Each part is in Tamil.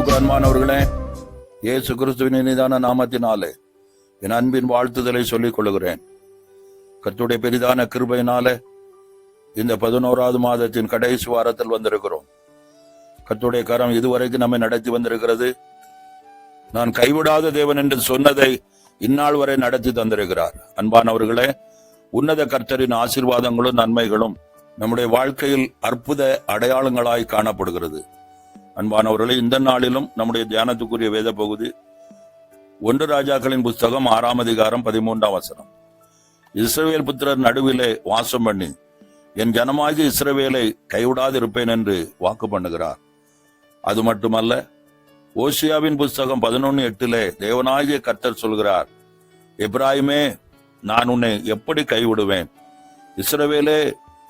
கிறிஸ்துக்கு அன்பானவர்களே இயேசு கிறிஸ்துவின் இனிதான நாமத்தினாலே என் அன்பின் வாழ்த்துதலை சொல்லிக் கொள்கிறேன் கத்துடைய பெரிதான கிருபையினாலே இந்த பதினோராவது மாதத்தின் கடைசி வாரத்தில் வந்திருக்கிறோம். கத்துடைய கரம் இதுவரைக்கும் நம்மை நடத்தி வந்திருக்கிறது. நான் கைவிடாத தேவன் என்று சொன்னதை இந்நாள் வரை நடத்தி தந்திருக்கிறார். அன்பானவர்களே உன்னத கர்த்தரின் ஆசீர்வாதங்களும் நன்மைகளும் நம்முடைய வாழ்க்கையில் அற்புத அடையாளங்களாய் காணப்படுகிறது. அன்பானவர்களே இந்த நாளிலும் நம்முடைய தியானத்துக்குரிய வேத பகுதி ஒன்று ராஜாக்களின் புஸ்தகம் ஆறாம் அதிகாரம் பதிமூன்றாம் வசனம். இஸ்ரவேல் புத்திரர் நடுவிலே வாசம் பண்ணி என் ஜனமாகி இஸ்ரவேலை கைவிடாதிருப்பேன் என்று வாக்கு பண்ணுகிறார். அது மட்டுமல்ல ஓசியாவின் புஸ்தகம் பதினொன்று எட்டிலே தேவனாகிய கர்த்தர் சொல்கிறார் எப்ராஹிமே நான் உன்னை எப்படி கைவிடுவேன்? இஸ்ரவேலே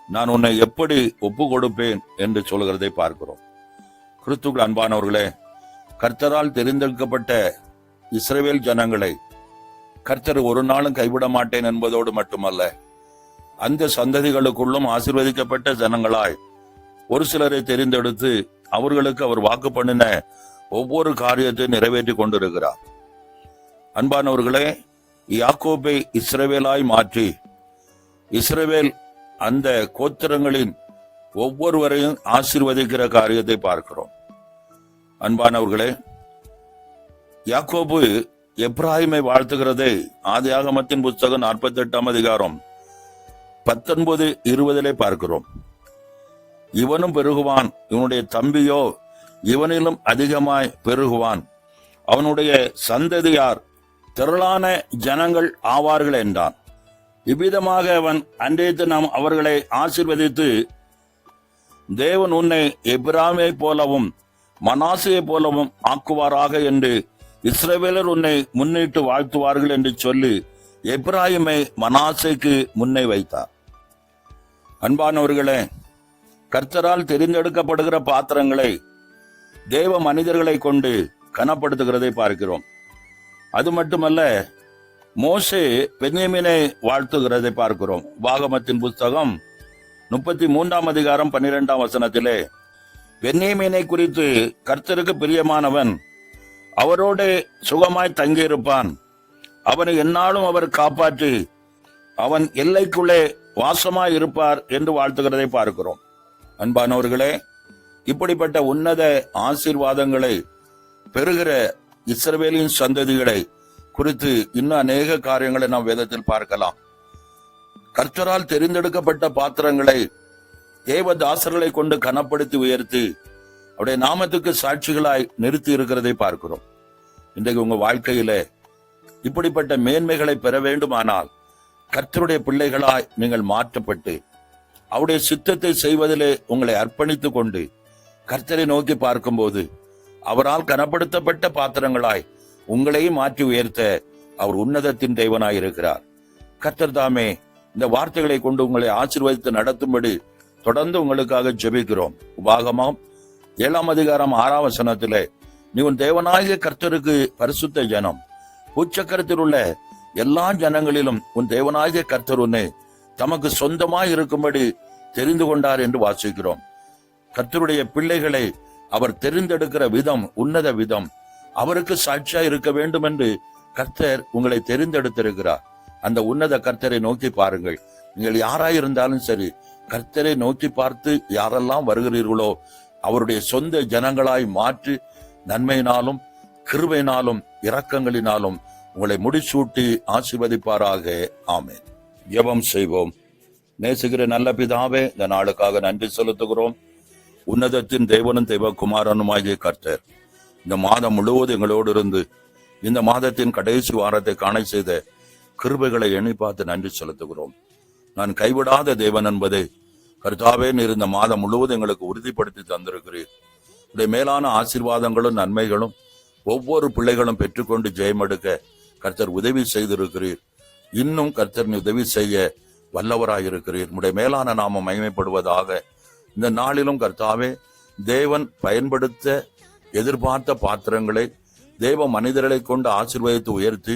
நான் உன்னை எப்படி ஒப்பு கொடுப்பேன் என்று சொல்கிறதை பார்க்கிறோம். கிறிஸ்துக்கள் அன்பானவர்களே கர்த்தரால் தெரிந்தெடுக்கப்பட்ட இஸ்ரேவேல் ஜனங்களை கர்த்தர் ஒரு நாளும் கைவிட மாட்டேன் என்பதோடு மட்டுமல்ல அந்த சந்ததிகளுக்குள்ளும் ஆசிர்வதிக்கப்பட்ட ஜனங்களாய் ஒரு சிலரை தெரிந்தெடுத்து அவர்களுக்கு அவர் வாக்கு பண்ணின ஒவ்வொரு காரியத்தையும் நிறைவேற்றி கொண்டிருக்கிறார். அன்பானவர்களே யாக்கோபை இஸ்ரவேலாய் மாற்றி இஸ்ரவேல் அந்த கோத்திரங்களின் ஒவ்வொருவரையும் ஆசிர்வதிக்கிற காரியத்தை பார்க்கிறோம். அன்பானவர்களே யாக்கோபு எப்ராஹிமை வாழ்த்துகிறதை ஆதியாகமத்தின் புஸ்தகம் நாற்பத்தி எட்டாம் அதிகாரம் பத்தொன்பது இருபதிலே பார்க்கிறோம். இவனும் பெருகுவான் இவனுடைய தம்பியோ இவனிலும் அதிகமாய் பெருகுவான். அவனுடைய சந்ததியார் திரளான ஜனங்கள் ஆவார்கள் என்றான். இவ்விதமாக அவன் அன்றைத்து நாம் அவர்களை ஆசிர்வதித்து தேவன் உன்னை எபிராமை போலவும் மனாசையை போலவும் ஆக்குவாராக என்று இஸ்ரேவேலர் உன்னை முன்னிட்டு வாழ்த்துவார்கள் என்று சொல்லி எப்ராஹிமை மனாசைக்கு முன்னே வைத்தார். அன்பானவர்களே கர்த்தரால் தெரிந்தெடுக்கப்படுகிற பாத்திரங்களை தேவ மனிதர்களை கொண்டு கனப்படுத்துகிறதை பார்க்கிறோம். அது மட்டுமல்ல மோசே பெண்ணியமினை வாழ்த்துகிறதை பார்க்கிறோம். பாகமத்தின் புஸ்தகம் முப்பத்தி மூன்றாம் அதிகாரம் பன்னிரெண்டாம் வசனத்திலே பென்யமீனை குறித்து கர்த்தருக்கு பிரியமானவன் அவரோடு சுகமாய் தங்கியிருப்பான். அவனை என்னாலும் அவர் காப்பாற்றி அவன் எல்லைக்குள்ளே வாசமாய் இருப்பார் என்று வாழ்த்துகிறதை பார்க்கிறோம். அன்பானவர்களே இப்படிப்பட்ட உன்னத ஆசீர்வாதங்களை பெறுகிற இஸ்ரவேலின் சந்ததிகளை குறித்து இன்னும் அநேக காரியங்களை நாம் வேதத்தில் பார்க்கலாம். கர்த்தரால் தெரிந்தெடுக்கப்பட்ட பாத்திரங்களை தேவதாசர்களை கொண்டு கனப்படுத்தி உயர்த்தி அவருடைய நாமத்துக்கு சாட்சிகளாய் நிறுத்தி இருக்கிறதை பார்க்கிறோம். இன்றைக்கு உங்க வாழ்க்கையில இப்படிப்பட்ட மேன்மைகளை பெற வேண்டுமானால் கர்த்தருடைய பிள்ளைகளாய் நீங்கள் மாற்றப்பட்டு அவருடைய சித்தத்தை செய்வதிலே உங்களை அர்ப்பணித்துக் கொண்டு கர்த்தரை நோக்கி பார்க்கும்போது அவரால் கனப்படுத்தப்பட்ட பாத்திரங்களாய் உங்களையும் மாற்றி உயர்த்த அவர் உன்னதத்தின் தெய்வனாய் இருக்கிறார் கர்த்தர் தாமே இந்த வார்த்தைகளை கொண்டு உங்களை ஆசீர்வதித்து நடத்தும்படி தொடர்ந்து உங்களுக்காக ஜெபிக்கிறோம். உபாகமாம். ஏழாம் அதிகாரம் ஆறாம் வசனத்திலே நீ உன் தேவனாகிய கர்த்தருக்கு பரிசுத்த ஜனம். உச்சக்கரத்தில் உள்ள எல்லா ஜனங்களிலும் உன் தேவனாகிய கர்த்தர் உன்னை தமக்கு சொந்தமாய் இருக்கும்படி தெரிந்து கொண்டார் என்று வாசிக்கிறோம். கர்த்தருடைய பிள்ளைகளை அவர் தெரிந்தெடுக்கிற விதம் உன்னத விதம். அவருக்கு சாட்சியா இருக்க வேண்டும் என்று கர்த்தர் உங்களை தெரிந்தெடுத்திருக்கிறார். அந்த உன்னத கர்த்தரை நோக்கி பாருங்கள். நீங்கள் யாராயிருந்தாலும் சரி கர்த்தரை நோக்கி பார்த்து யாரெல்லாம் வருகிறீர்களோ அவருடைய சொந்த ஜனங்களாய் மாற்றி நன்மையினாலும் கிருவையினாலும் இரக்கங்களினாலும் உங்களை முடிசூட்டி ஆசிர்வதிப்பாராக. ஆமேன். ஜெபம் செய்வோம். நேசுகிற நல்ல பிதாவே இந்த நாளுக்காக நன்றி செலுத்துகிறோம். உன்னதத்தின் தேவனும் தெய்வகுமாரனுமாகிய கர்த்தர் இந்த மாதம் முழுவதும் எங்களோடு இருந்து இந்த மாதத்தின் கடைசி வாரத்தை காண செய்த கிருபைகளை எண்ணி பார்த்து நன்றி செலுத்துகிறோம். நான் கைவிடாத தேவன் என்பதை கர்த்தாவே நீர் இந்த மாதம் முழுவதும் எங்களுக்கு உறுதிப்படுத்தி தந்திருக்கிறீர். உடைய மேலான ஆசீர்வாதங்களும் நன்மைகளும் ஒவ்வொரு பிள்ளைகளும் பெற்றுக்கொண்டு ஜெயமெடுக்க கர்த்தர் உதவி செய்திருக்கிறீர். இன்னும் கர்த்தர் உதவி செய்ய வல்லவராயிருக்கிறீர். உடைய மேலான நாம மகிமைப்படுவதாக இந்த நாளிலும் கர்த்தாவே தேவன் பயன்படுத்த எதிர்பார்த்த பாத்திரங்களை தேவ மனிதர்களை கொண்டு ஆசீர்வதித்து உயர்த்தி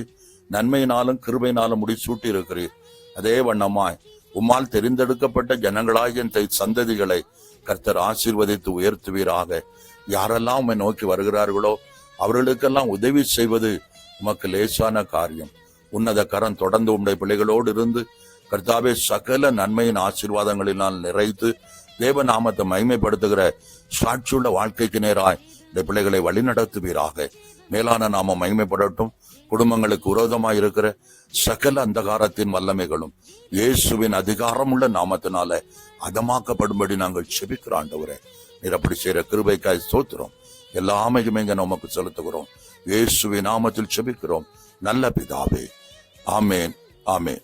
நன்மையினாலும் கிருபையினாலும் முடிசூட்டி இருக்கிறீர் அதே வண்ணமாய் உம்மால் தெரிந்தெடுக்கப்பட்ட ஜனங்களாகிய இந்த சந்ததிகளை கர்த்தர் ஆசீர்வதித்து உயர்த்துவீராக. யாரெல்லாம் உம்மை நோக்கி வருகிறார்களோ அவர்களுக்கெல்லாம் உதவி செய்வது உமக்கு லேசான காரியம். உன்னத கரம் தொடர்ந்து உம்முடைய பிள்ளைகளோடு இருந்து கர்த்தாவே சகல நன்மையின் ஆசீர்வாதங்களினால் நிறைத்து தேவ நாமத்தை மகிமைப்படுத்துகிற சாட்சியுள்ள வாழ்க்கைக்கு நேராய் இந்த பிள்ளைகளை வழிநடத்துவீராக. மேலான நாம மகிமைப்படட்டும். குடும்பங்களுக்கு உரோதமாக இருக்கிற சகல அந்தகாரத்தின் வல்லமைகளும் இயேசுவின் அதிகாரமுள்ள நாமத்தினால அதமாக்கப்படும்படி நாங்கள் செபிக்கிறோம் ஆண்டவரே. நீர் அப்படி செய்யற கிருபைக்காய் சோத்துறோம் எல்லாமையுமே இங்கே நமக்கு செலுத்துகிறோம். இயேசுவின் நாமத்தில் செபிக்கிறோம் நல்ல பிதாவே. ஆமேன் ஆமேன்.